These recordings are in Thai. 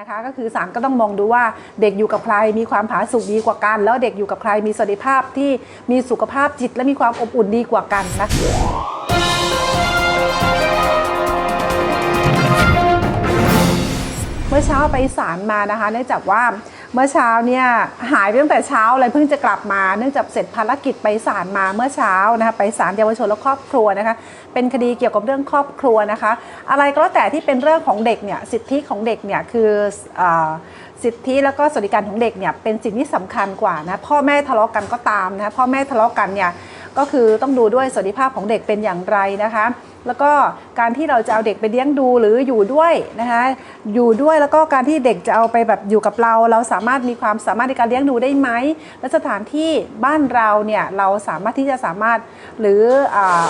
นะคะก็คือศาลก็ต้องมองดูว่าเด็กอยู่กับใครมีความผาสุกดีกว่ากัน แล้วเด็กอยู่กับใครมีสวัสดิภาพที่มีสุขภาพจิตและมีความอบอุ่นดีกว่ากันนะเมื่อเช้าไปศาลมานะคะเนื่องจากว่า มื่อเช้าเนี่ยหายไปตั้งแต่เช้าเลยเพิ่งจะกลับมาเนื่องจากเสร็จภารกิจไปศาลมาเมื่อเช้านะคะไปศาลเยาวชนและครอบครัวนะคะเป็นคดีเกี่ยวกับเรื่องครอบครัวนะคะ อะไรก็แล้วแต่ที่เป็นเรื่องของเด็กเนี่ยสิทธิของเด็กเนี่ยคืออสิทธิแล้วก็สวัสดิการของเด็กเนี่ยเป็นสิ่งที่สำคัญกว่านะพ่อแม่ทะเลาะกันก็ตามนะพ่อแม่ทะเลาะกันเนี่ย ก็คือต้องดูด้วยสวัสดิภาพของเด็กเป็นอย่างไรนะคะ แล้วก็การที่เราจะเอาเด็กไปเลี้ยงดูหรืออยู่ด้วยนะคะอยู่ด้วยแล้วก็การที่เด็กจะเอาไปแบบอยู่กับเรา เราสามารถมีความสามารถในการเลี้ยงดูได้ไหมและสถานที่บ้านเราเนี่ยเราสามารถที่จะสามารถหรืออา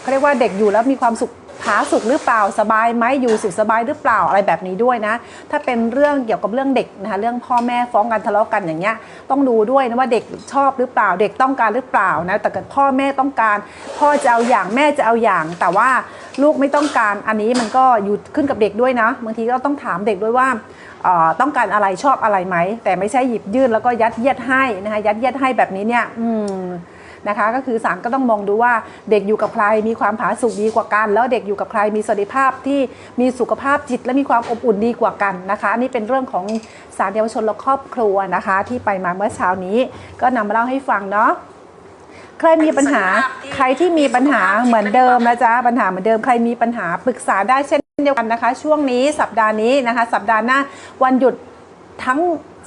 เขาเรียกว่าเด็กอยู่แล้วมีความสุข ผาสุขหรือเปล่าสบายไหมอยู่สุขสบายหรือเปล่าอะไรแบบนี้ด้วยนะ ถ้าเป็นเรื่องเกี่ยวกับเรื่องเด็กนะคะเรื่องพ่อแม่ฟ้องกันทะเลาะกันอย่างเงี้ยต้องดูด้วยนะว่าเด็กชอบหรือเปล่า เด็กต้องการหรือเปล่านะแต่เกิดพ่อแม่ต้องการ พ่อจะเอาอย่างแม่จะเอาอย่าง แต่ว่าลูกไม่ต้องการอันนี้มันก็อยู่ขึ้นกับเด็กด้วยนะบางทีก็ต้องถามเด็กด้วยว่าต้องการอะไรชอบอะไรไหมแต่ไม่ใช่หยิบยื่นแล้วก็ยัดเยียดให้นะคะยัดเยียดให้แบบนี้เนี่ยอืม นะคะ ก็คือศาลก็ต้องมองดูว่าเด็กอยู่กับใครมีความผาสุกดีกว่ากัน แล้วเด็กอยู่กับใครมีสวัสดิภาพที่มีสุขภาพจิตและมีความอบอุ่นดีกว่ากันนะคะอันนี่เป็นเรื่องของศาลเยาวชนและครอบครัวนะคะ ที่ไปมาเมื่อเช้านี้ ก็นำมาเล่าให้ฟังเนาะใครมีปัญหาใครที่มีปัญหาเหมือนเดิมนะจ๊ะปัญหาเหมือนเดิมใครมีปัญหาปรึกษาได้เช่นเดียวกันนะคะ ช่วงนี้สัปดาห์นี้นะคะ สัปดาห์หน้าวันหยุดทั้ง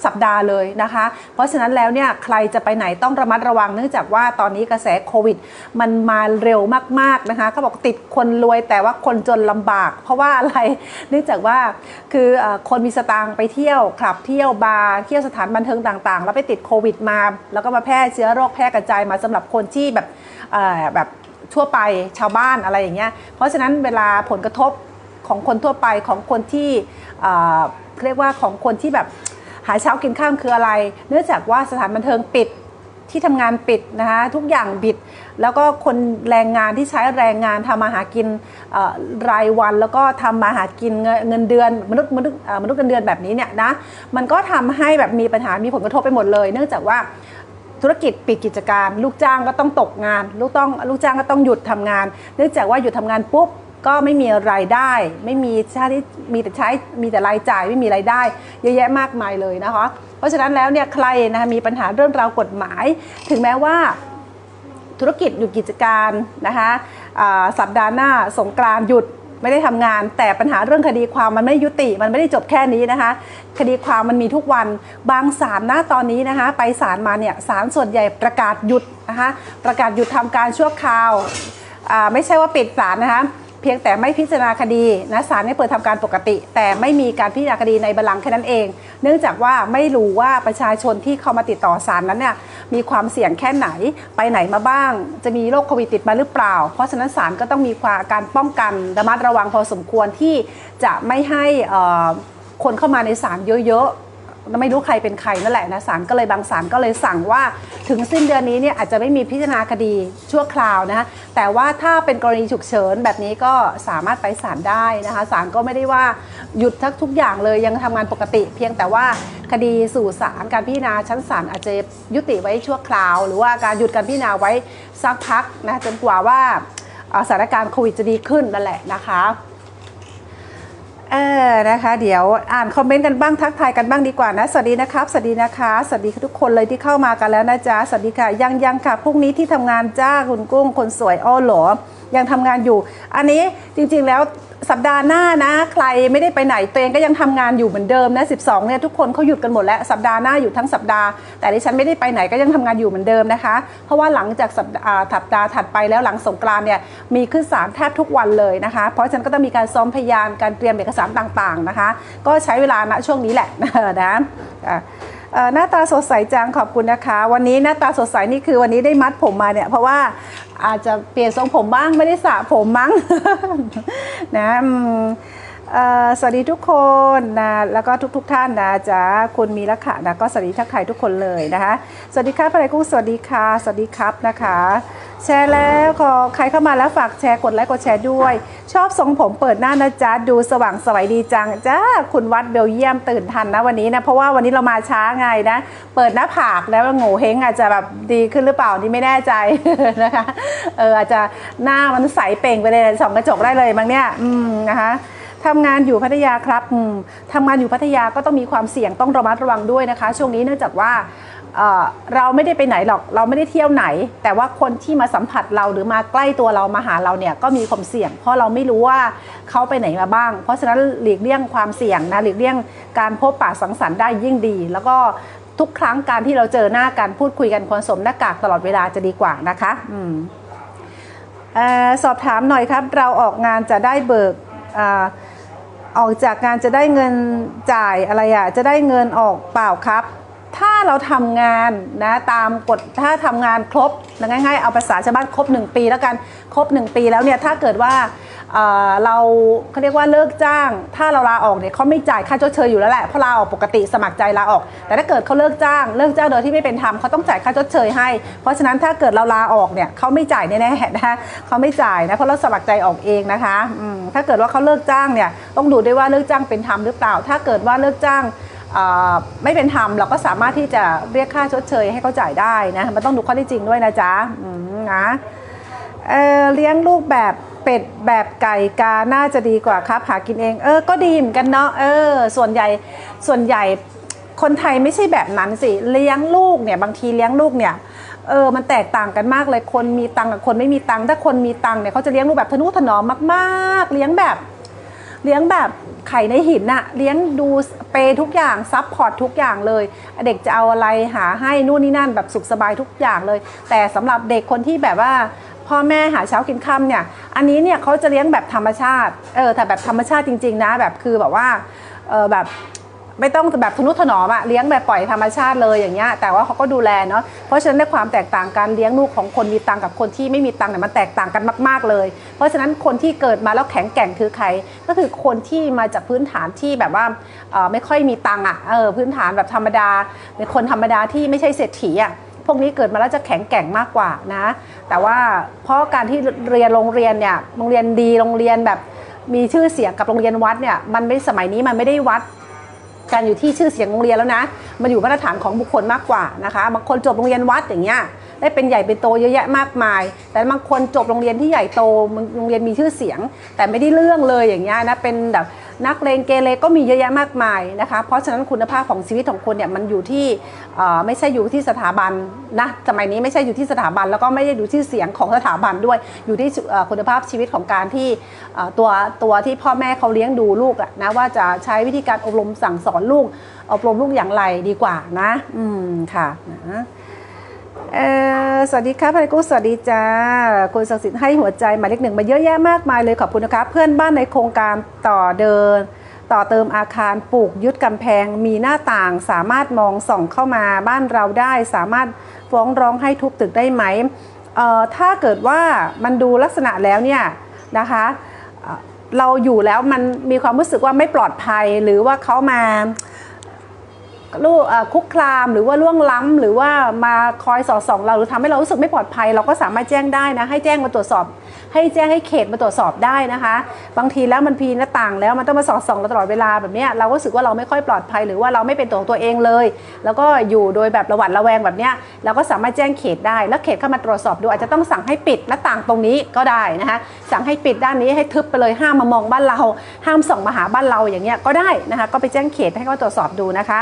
สัปดาห์เลยนะคะ เพราะฉะนั้นแล้วเนี่ยใครจะไปไหนต้องระมัดระวังเนื่องจากว่าตอนนี้กระแสโควิด มันมาเร็วมากๆนะคะเขาบอกติดคนรวยแต่ว่าคนจนลำบาก เพราะว่าอะไรเนื่องจากว่าคือคนมีสตางค์ไปเที่ยวคลับเที่ยวบาร์เที่ยวสถานบันเทิงต่างๆ แล้วไปติดโควิดมา แล้วก็มาแพร่เชื้อโรคแพร่กระจายมาสำหรับคนที่แบบแบบทั่วไปชาวบ้านอะไรอย่างเงี้ย เพราะฉะนั้นเวลาผลกระทบของคนทั่วไปของคนที่เรียกว่าของคนที่แบบ หาเช้ากินข้ามคืออะไร เนื่องจากว่าสถานบันเทิงปิดที่ทำงานปิดนะคะทุกอย่างปิด แล้วก็คนแรงงานที่ใช้แรงงานทำมาหากินรายวัน แล้วก็ทำมาหากินเงินเดือนมนุษย์มนุษย์มนุษย์เงินเดือนแบบนี้เนี่ยนะมันก็ทำให้แบบมีปัญหามีผลกระทบไปหมดเลย เนื่องจากว่าธุรกิจปิดกิจการ ลูกจ้างก็ต้องตกงาน ลูกต้องลูกจ้างก็ต้องหยุดทำงาน เนื่องจากว่าหยุดทำงานปุ๊บ ก็ไม่มีรายได้ ไม่มีใช้มีแต่ใช้มีแต่รายจ่ายไม่มีรายได้ เยอะแยะมากมายเลยนะคะ เพราะฉะนั้นแล้วเนี่ยใครนะคะมีปัญหาเรื่องราวกฎหมาย ถึงแม้ว่าธุรกิจหยุดกิจการนะคะสัปดาห์หน้าสงกรานหยุดไม่ได้ทำงานแต่ปัญหาเรื่องคดีความมันไม่ยุติ มันไม่ได้จบแค่นี้นะคะ คดีความมันมีทุกวันบางศาลนะตอนนี้นะคะ ไปศาลมาเนี่ยศาลส่วนใหญ่ประกาศหยุดนะคะประกาศหยุดทำการชั่วคราวไม่ใช่ว่าปิดศาลนะคะ เพียงแต่ไม่พิจารณาคดีนะศาลไม่เปิดทำการปกติ แต่ไม่มีการพิจารณาคดีในบัลลังก์แค่นั้นเอง เนื่องจากว่าไม่รู้ว่าประชาชนที่เข้ามาติดต่อศาลนั้นเนี่ยมีความเสี่ยงแค่ไหนไปไหนมาบ้าง จะมีโรคโควิดติดมาหรือเปล่า เพราะฉะนั้นศาลก็ต้องมีความการป้องกันระมัดระวังพอสมควรที่จะไม่ให้คนเข้ามาในศาลเยอะๆ ไม่รู้ใครเป็นใครนั่นแหละนะศาลก็เลยบางศาลก็เลยสั่งว่า ถึงสิ้นเดือนนี้เนี่ยอาจจะไม่มีพิจารณาคดีชั่วคราวนะคะแต่ว่าถ้าเป็นกรณีฉุกเฉินแบบนี้ก็สามารถไปศาลได้นะคะศาลก็ไม่ได้ว่าหยุดทักทุกอย่างเลยยังทำงานปกติ เพียงแต่ว่าคดีสู่ศาลการพิจารณาชั้นศาลอาจจะยุติไว้ชั่วคราว หรือว่าการหยุดการพิจารณาไว้สักพักนะจนกว่าว่าสถานการณ์โควิดจะดีขึ้นนั่นแหละนะคะ เออนะคะ เดี๋ยวอ่านคอมเมนต์กันบ้างทักทายกันบ้างดีกว่านะ สวัสดีนะครับ สวัสดีนะคะ สวัสดีทุกคนเลยที่เข้ามากันแล้วนะจ๊ะ สวัสดีค่ะ ยังยังค่ะ พรุ่งนี้ที่ทำงานจ้าคุณกุ้งคนสวยอ้อหรอยังทำงานอยู่ อันนี้จริงๆแล้วสัปดาห์หน้านะ ใครไม่ได้ไปไหนตัวเองก็ยังทำงานอยู่เหมือนเดิมนะ12เนี่ยทุกคนเขาหยุดกันหมดแล้วสัปดาห์หน้าอยู่ทั้งสัปดาห์แต่ดิฉันไม่ได้ไปไหนก็ยังทำงานอยู่เหมือนเดิมนะคะ เพราะว่าหลังจากสัปดาห์อ่าสัปดาถัดไปแล้วหลังสงกรานเนี่ยมีขึ้นศาลแทบทุกวันเลยนะคะ เพราะฉะนั้นก็ต้องมีการซ้อมพยานการเตรียมเอกสารต่างๆนะคะ ก็ใช้เวลาณช่วงนี้แหละนะอะ หน้าตาสดใสจังขอบคุณนะคะ วันนี้หน้าตาสดใสนี่คือวันนี้ได้มัดผมมาเนี่ยเพราะว่าอาจจะเปลี่ยนทรงผมบ้างไม่ได้สระผมมั้งนะสวัสดีทุกคนนะแล้วก็ทุกๆทท่านนะจ๊ะคุณมีละค่ะนะก็สวัสดีทักทายทุกคนเลยนะคะ สวัสดีครับอะไรกุ้งสวัสดีค่ะ สวัสดีครับนะคะ แชร์แล้วขอใครเข้ามาแล้วฝากแชร์กดไลค์กดแชร์ด้วย ชอบทรงผมเปิดหน้านะจ๊ะดูสว่างสวยดีจังจ้าคุณวัดเบลเยียมตื่นทันนะวันนี้นะเพราะว่าวันนี้เรามาช้าไงนะ เปิดหน้าผากแล้วโง่เฮงอาจจะแบบดีขึ้นหรือเปล่านี่ไม่แน่ใจนะคะเอออาจจะหน้ามันใสเป่งไปเลยส่องกระจกได้เลยมั้งเนี่ยอืมนะคะทำงานอยู่พัทยาครับทำงานอยู่พัทยาก็ต้องมีความเสี่ยงต้องระมัดระวังด้วยนะคะ ช่วงนี้เนื่องจากว่า เราไม่ได้ไปไหนหรอกเราไม่ได้เที่ยวไหน แต่ว่าคนที่มาสัมผัสเราหรือมาใกล้ตัวเรามาหาเราเนี่ยก็มีความเสี่ยง เพราะเราไม่รู้ว่าเขาไปไหนมาบ้าง เพราะฉะนั้นหลีกเลี่ยงความเสี่ยงนะหลีกเลี่ยงการพบปะสังสรรค์ได้ยิ่งดี แล้วก็ทุกครั้งการที่เราเจอหน้ากันพูดคุยกันควรสวมหน้ากากตลอดเวลาจะดีกว่านะคะอืมอสอบถามหน่อยครับ เราออกงานจะได้เบิกอออกจากงานจะได้เงินจ่ายอะไรอะจะได้เงินออกเปล่าครับ ถ้าเราทำงานนะตามกฎถ้าทำงานครบง่ายๆเอาภาษาชาวบ้านครบ 1 ปีแล้วกันครบ 1 ปีแล้วเนี่ยถ้าเกิดว่าเเราเขาเรียกว่าเลิกจ้าง ถ้าเราลาออกเนี่ยเขาไม่จ่ายค่าชดเชยอยู่แล้วแหละเพราะลาออกปกติสมัครใจลาออก แต่ถ้าเกิดเขาเลิกจ้าง เลิกจ้างโดยที่ไม่เป็นธรรมเขาต้องจ่ายค่าชดเชยให้ เพราะฉะนั้นถ้าเกิดเราลาออกเนี่ยเขาไม่จ่ายแน่ๆนะคะเขาไม่จ่ายนะเพราะเราสมัครใจออกเองนะคะถ้าเกิดว่าเขาเลิกจ้างเนี่ยต้องดูด้วยว่าเลิกจ้างเป็นธรรมหรือเปล่า ถ้าเกิดว่าเลิกจ้าง ไม่เป็นธรรมเราก็สามารถที่จะเรียกค่าชดเชยให้เขาจ่ายได้นะมันต้องดูข้อที่จริงด้วยนะจ๊ะนะเเลี้ยงลูกแบบเป็ดแบบไก่กาน่าจะดีกว่าครับหากินเองเออก็ดีเหมือนกันเนาะเออส่วนใหญ่ส่วนใหญ่คนไทยไม่ใช่แบบนั้นสิเลี้ยงลูกเนี่ยบางทีเลี้ยงลูกเนี่ยเออ มันแตกต่างกันมากเลย คนมีตังกับคนไม่มีตัง ถ้าคนมีตังเนี่ยเขาจะเลี้ยงลูกแบบทนุถนอมมาก ๆ เลี้ยงแบบ เลี้ยงแบบ ไข่ในหินน่ะเลี้ยงดูเปย์ทุกอย่างซับพอร์ตทุกอย่างเลย เด็กจะเอาอะไรหาให้นู่นนี่นั่นแบบสุขสบายทุกอย่างเลย แต่สำหรับเด็กคนที่แบบว่าพ่อแม่หาเช้ากินค่ำเนี่ย อันนี้เนี่ยเขาจะเลี้ยงแบบธรรมชาติ เออแต่แบบธรรมชาติจริง ๆ นะ แบบคือแบบว่า เออแบบ ไม่ต้องแบบทนุถนอมอะเลี้ยงแบบปล่อยธรรมชาติเลยอย่างเงี้ยแต่ว่าเขาก็ดูแลเนาะเพราะฉะนั้นในความแตกต่างการเลี้ยงลูกของคนมีตังกับคนที่ไม่มีตังเนี่ยมันแตกต่างกันมาก ๆเลย เพราะฉะนั้นคนที่เกิดมาแล้วแข็งแกร่งคือใคร ก็คือคนที่มาจากพื้นฐานที่แบบว่าเออไม่ค่อยมีตังอะเออพื้นฐานแบบธรรมดาเป็นคนธรรมดาที่ไม่ใช่เศรษฐีอะพวกนี้เกิดมาแล้วจะแข็งแกร่งมากกว่านะ แต่ว่าเพราะการที่เรียนโรงเรียนเนี่ยโรงเรียนดีโรงเรียนแบบมีชื่อเสียงกับโรงเรียนวัดเนี่ยมันไม่สมัยนี้มันไม่ได้วัด การอยู่ที่ชื่อเสียงโรงเรียนแล้วนะ มันอยู่มาตรฐานของบุคคลมากกว่านะคะ บางคนจบโรงเรียนวัดอย่างเงี้ย ได้เป็นใหญ่เป็นโตเยอะแยะมากมาย แต่บางคนจบโรงเรียนที่ใหญ่โต โรงเรียนมีชื่อเสียง แต่ไม่ได้เรื่องเลยอย่างเงี้ยนะ เป็นแบบ นักเลงเกเรก็มีเยอะแยะมากมายนะคะ เพราะฉะนั้นคุณภาพของชีวิตของคนเนี่ยมันอยู่ที่ไม่ใช่อยู่ที่สถาบันนะสมัยนี้ไม่ใช่อยู่ที่สถาบัน แล้วก็ไม่ได้อยู่ที่เสียงของสถาบันด้วย อยู่ที่คุณภาพชีวิตของการที่ตัวตัวที่พ่อแม่เขาเลี้ยงดูลูกอะนะว่าจะใช้วิธีการอบรมสั่งสอนลูกอบรมลูกอย่างไรดีกว่านะ อืมค่ะนะ เออสวัสดีครับพายกุ้สวัสดีจ้าคุณศักดิ์สิทธิ์ให้หัวใจหมายเลขหนึ่งมาเยอะแยะมากมายเลยขอบคุณนะครับเพื่อนบ้านในโครงการต่อเดิน ต่อเติมอาคารปลูกยึดกำแพง มีหน้าต่างสามารถมองส่องเข้ามาบ้านเราได้ สามารถฟ้องร้องให้ทุบตึกได้ไหมเอ่อถ้าเกิดว่ามันดูลักษณะแล้วเนี่ยนะคะเราอยู่แล้วมันมีความรู้สึกว่าไม่ปลอดภัยหรือว่าเขามา ลูกคุกคามหรือว่าล่วงล้ำหรือว่ามาคอยสอดส่อง เราหรือทำให้เรารู้สึกไม่ปลอดภัย เราก็สามารถแจ้งได้นะ ให้แจ้งมาตรวจสอบ ให้แจ้งให้เขตมาตรวจสอบได้นะคะ บางทีแล้วมันพีหน้าต่างแล้วมันต้องมาสอดส่องเราตลอดเวลาแบบนี้เราก็รู้สึกว่าเราไม่ค่อยปลอดภัย หรือว่าเราไม่เป็นตัวของตัวเองเลย แล้วก็อยู่โดยแบบระหวัดระแวงแบบนี้เราก็สามารถแจ้งเขตได้ แล้วเขตเข้ามาตรวจสอบดูอาจจะต้องสั่งให้ปิดหน้าต่างตรงนี้ก็ได้นะคะสั่งให้ปิดด้านนี้ให้ทึบไปเลยห้ามมามองบ้านเรา ห้ามส่องมาหาบ้านเราอย่างเงี้ยก็ได้นะคะก็ไปแจ้งเขตให้เขาตรวจสอบดูนะคะ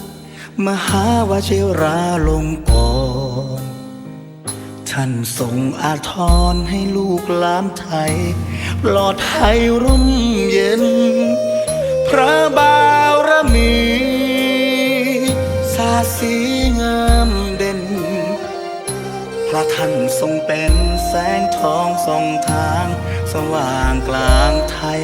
มหาวชิราลงกรท่านทรงอาทรให้ลูกหลานไทย ปลอดภัยร่มเย็น พระบารมีสาสีงามเด่น พระท่านทรงเป็นแสงทองส่องทาง สว่างกลางไทย